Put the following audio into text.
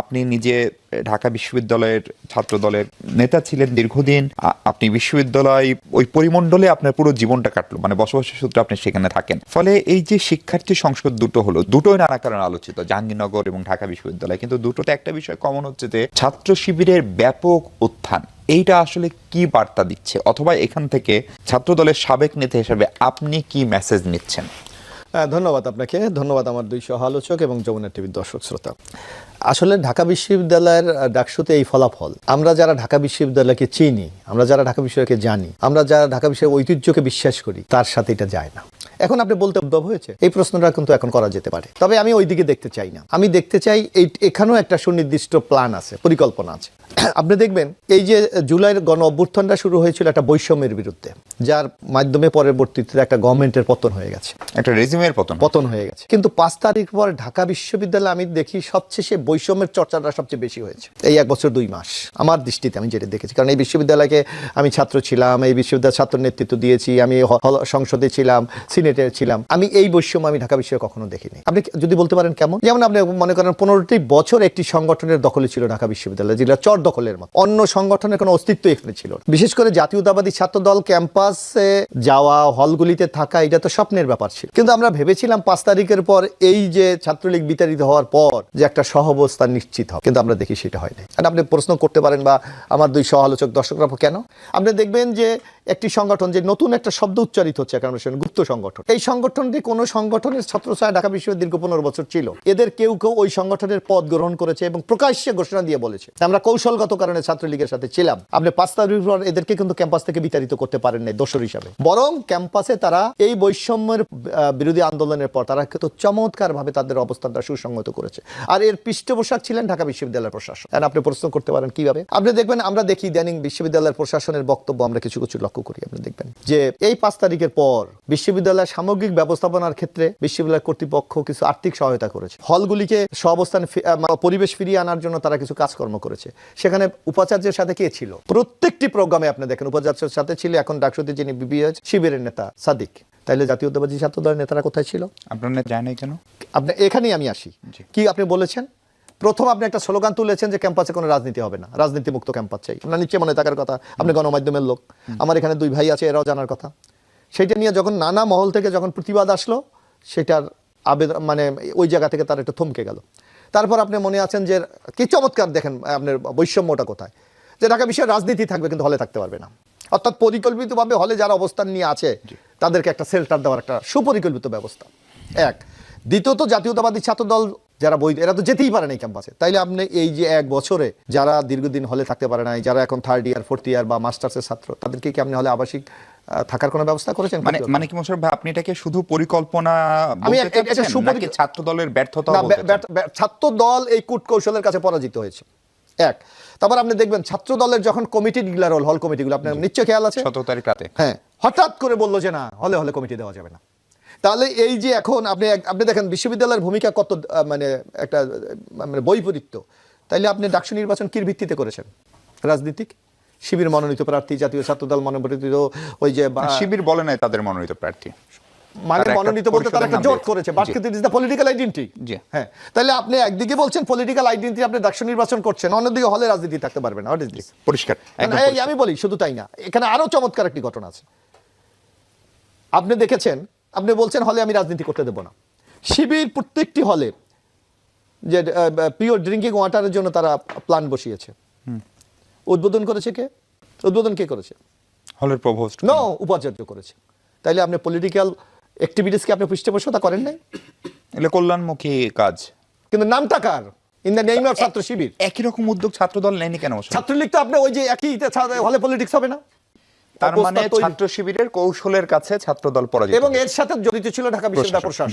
আপনি নিজে ঢাকা বিশ্ববিদ্যালয়ের ছাত্র দলের নেতা ছিলেন দীর্ঘদিন আপনি বিশ্ববিদ্যালয়, ওই পরিমণ্ডলে আপনার পুরো জীবনটা কাটলো মানে বসবাসের সূত্রে আপনি সেখানে থাকেন। ফলে এই যে শিক্ষার্থী সংসদ দুটো হলো, দুটোই নানা কারণে আলোচিত, জাহাঙ্গীরনগর এবং ঢাকা বিশ্ববিদ্যালয়, কিন্তু দুটোতে একটা বিষয় কমন হচ্ছে যে, ছাত্র শিবিরের ব্যাপক উত্থান, এইটা আসলে কি বার্তা দিচ্ছে? অথবা এখান থেকে ছাত্র দলের সাবেক নেতা হিসেবে আপনি কি মেসেজ নিচ্ছেন? ধন্যবাদ আপনাকে। ধন্যবাদ আমার দুই সহ আলোচক এবং যমুনা টিভির দর্শক শ্রোতা। আসলে ঢাকা বিশ্ববিদ্যালয়ের ডাকসুতে এই ফলাফল, আমরা যারা ঢাকা বিশ্ববিদ্যালয়কে চিনি, আমরা যারা ঢাকা বিশ্ববিদ্যালয়কে জানি, আমরা যারা ঢাকা বিশ্ববিদ্যালয়ের ঐতিহ্যকে বিশ্বাস করি, তার সাথে এটা যায় না। এখন আপনি বলতে উদ্ভব হয়েছে। এই প্রশ্নটা কিন্তু এখন করা যেতে পারে। তবে আমি ওই দিকে দেখতে চাই না। আমি দেখতে চাই এই এখানেও একটা সুনির্দিষ্ট প্ল্যান আছে পরিকল্পনা আছে। আপনি দেখবেন এই যে জুলাইয়ের গণ অভ্যুত্থানটা শুরু হয়েছিল একটা বৈষম্যের বিরুদ্ধে যার মাধ্যমে পরবর্তীতে একটা গভর্নমেন্টের পতন হয়ে গেছে। একটা রেজিমের পতন পতন হয়ে গেছে। কিন্তু পাঁচ তারিখ পর ঢাকা বিশ্ববিদ্যালয়ে আমি দেখি সবচেয়ে সে বৈষম্যের চর্চাটা সবচেয়ে বেশি হয়েছে। এই এক বছর দুই মাস। আমার দৃষ্টিতে আমি যেটা দেখেছি কারণ এই বিশ্ববিদ্যালয়কে আমি ছাত্র ছিলাম এই বিশ্ববিদ্যালয়ের ছাত্র নেতৃত্ব দিয়েছি আমি সংসদে ছিলাম সিনেটে ছিলাম। আমি এই বৈষম্য আমি ঢাকা বিশ্বে কখনো দেখিনি। আপনি যদি বলতে পারেন কেমন? যেমন আপনি মনে করেন পনেরোটি বছর একটি সংগঠনের দখলে ছিল ঢাকা বিশ্ববিদ্যালয় যেটা চর দখলের মতো। অন্য সংগঠনের কোনো অস্তিত্ব এখানে ছিল বিশেষ করে জাতীয়তাবাদী ছাত্র দল ক্যাম্পাসে যাওয়া, হলগুলিতে থাকা, এটা তো স্বপ্নের ব্যাপার ছিল। কিন্তু আমরা ভেবেছিলাম পাঁচ তারিখের পর এই যে ছাত্রলীগ বিতাড়িত হওয়ার পর যে একটা সহবস্থান নিশ্চিত হবে। কিন্তু আমরা দেখি সেটা হয়নি। আপনি প্রশ্ন করতে পারেন বা আমার দুই সহ আলোচক দর্শকরা কেন? আপনি দেখবেন যে একটি সংগঠন যে নতুন একটা শব্দ উচ্চারিত হচ্ছে আমরা গুপ্ত সংগঠন। এই সংগঠনটি কোনো সংগঠনের ছাত্রছায়া ঢাকা বিশ্ববিদ্যালয় দীর্ঘ পনেরো বছর ছিল। এদের কেউ কেউ ওই সংগঠনের পদ গ্রহণ করেছে এবং প্রকাশ্যে ঘোষণা দিয়ে বলেছে। আমরা কৌশলগত কারণে ছাত্রলীগের সাথে ছিলাম। আপনি পাঁচ তারিখ এদেরকে কিন্তু ক্যাম্পাস থেকে বিতাড়িত করতে পারেন নাই, দোষর হিসাবে। বরং ক্যাম্পাসে তারা এই বৈষম্যের বিরোধী আন্দোলনের পর তারা কিন্তু চমৎকার ভাবে তাদের অবস্থানটা সুসংগত করেছে। আর এর পৃষ্ঠপোষক ছিলেন ঢাকা বিশ্ববিদ্যালয়ের প্রশাসন আপনি প্রশ্ন করতে পারেন কীভাবে? আপনি দেখবেন আমরা দেখি ইদানিং বিশ্ববিদ্যালয়ের প্রশাসনের বক্তব্য আমরা কিছু কিছু লক্ষ্য করি আপনি দেখবেন। যে এই পাঁচ তারিখের পর বিশ্ববিদ্যালয়ের সামগ্রিক ব্যবস্থাপনার ক্ষেত্রে বিশ্ববিদ্যালয় কর্তৃপক্ষ কিছু আর্থিক সহায়তা করেছে। হলগুলিকে সহাবস্থান মানে পরিবেশ ফিরিয়ে আনার জন্য তারা কিছু কাজকর্ম করেছে। সেখানে উপাচার্যের সাথে কে ছিল? প্রত্যেকটি প্রোগ্রামে আপনি দেখেন উপাচার্যের সাথে ছিল এখন ডাকসুতে যিনি বিবিএস শিবিরের নেতা সাদিক। তাইলে জাতীয়তাবাদী ছাত্র দলের নেতারা কোথায় ছিল? আপনার যায় নাই কেন? আপনি এখানেই আমি আসি। কি আপনি বলেছেন? প্রথম আপনি একটা স্লোগান তুলেছেন যে ক্যাম্পাসে কোনো রাজনীতি হবে না রাজনীতি মুক্ত ক্যাম্পাস চাই। আপনার নিশ্চয় মনে থাকার কথা আপনি গণমাধ্যমের লোক। আমার এখানে দুই ভাই আছে এরাও জানার কথা। সেটা নিয়ে যখন নানা মহল থেকে যখন প্রতিবাদ আসলো সেটার আবেদন মানে ওই জায়গা থেকে তার একটু থমকে গেল। তারপর আপনি মনে আছেন যে কি চমৎকার দেখেন আপনার বৈষম্যটা কোথায়? যে ঢাকা বিশ্বের রাজনীতি থাকবে কিন্তু হলে থাকতে পারবে না। অর্থাৎ পরিকল্পিতভাবে হলে যারা অবস্থান নিয়ে আছে তাদেরকে একটা শেল্টার দেওয়ার একটা সুপরিকল্পিত ব্যবস্থা। এক। দ্বিতীয়ত জাতীয়তাবাদী ছাত্র দল যারা বই এরা তো যেতেই পারে না এই ক্যাম্পাসে। তাইলে আপনি এই যে এক বছরে যারা দীর্ঘদিন হলে থাকতে পারে নাই যারা এখন থার্ড ইয়ার ফোর্থ ইয়ার বা মাস্টার্সের ছাত্র তাদেরকে কি আপনি হলে আবাসিক থাকার কোনো ব্যবস্থা করেছেন? মানে মানে কি ভাই আপনি এটাকে শুধু পরিকল্পনা আমি এটা সুপরি- ছাত্র দলের ব্যর্থতা ছাত্র দল এই কূট কৌশলের কাছে পরাজিত হয়েছে। এক তারপর আপনি দেখবেন ছাত্র দলের যখন কমিটি হল হল কমিটিগুলো আপনার নিশ্চয় খেয়াল আছে? সতেরো তারিখ রাতে। হ্যাঁ হঠাৎ করে বলল যে না হলে হলে কমিটি দেওয়া যাবে না। তাহলে এই যে এখন আপনি আপনি দেখেন বিশ্ববিদ্যালয়ের ভূমিকা কত মানে একটা মানে বৈপরীত্য। তাইলে আপনি ডাকসু নির্বাচন কির ভিত্তিতে করেছেন? রাজনীতিক? শিবির মনোনীত প্রার্থী জাতীয় ছাত্রদল মনোনীত ওই যে শিবির বলে নাই তাদের মনোনীত প্রার্থী। মানে মনোনীত বলতে তারা একটা জোট করেছে। কিন্তু ইজ দ্য পলিটিক্যাল আইডেন্টি জি। হ্যাঁ। তাহলে আপনি একদিকে বলছেন পলিটিক্যাল আইডেন্টি আপনি ডাকসু নির্বাচন করছেন অন্যদিকে হলে রাজনীতি থাকতে পারবে না। হোয়াট ইজ দিস পরিষ্কার। আমি বলি শুধু তাই না। এখানে আরও চমৎকার একটি ঘটনা আছে। আপনি দেখেছেন আপনি বলছেন হলে আমি রাজনীতি করতে দেব না। শিবির প্রত্যেকটি হলে যে পিওর ড্রিঙ্কিং ওয়াটারের জন্য তারা প্ল্যান বসিয়েছে। উদ্বোধন করেছে কে? উদ্বোধন কে করেছে? হলের প্রভোস্ট নো উপাচার্য করেছে। তাইলে আপনি পলিটিক্যাল অ্যাক্টিভিটিসকে আপনি পৃষ্ঠপোষকতা করেন নাই? এগুলো কল্যাণমুখী কাজ। কিন্তু নামটা কার? In the name of Chhatra Shibir. একই রকম উদ্যোগ ছাত্র দল নেয়নি কেন ছাত্রলীগ তো আপনি ওই যে একই হলে পলিটিক্স হবে না। তার মানে ছাত্র শিবিরের কৌশলের কাছে ছাত্রদল পরাজিত এবং এর সাথে জড়িত ছিল ঢাকা বিশ্ববিদ্যালয় প্রশাসন।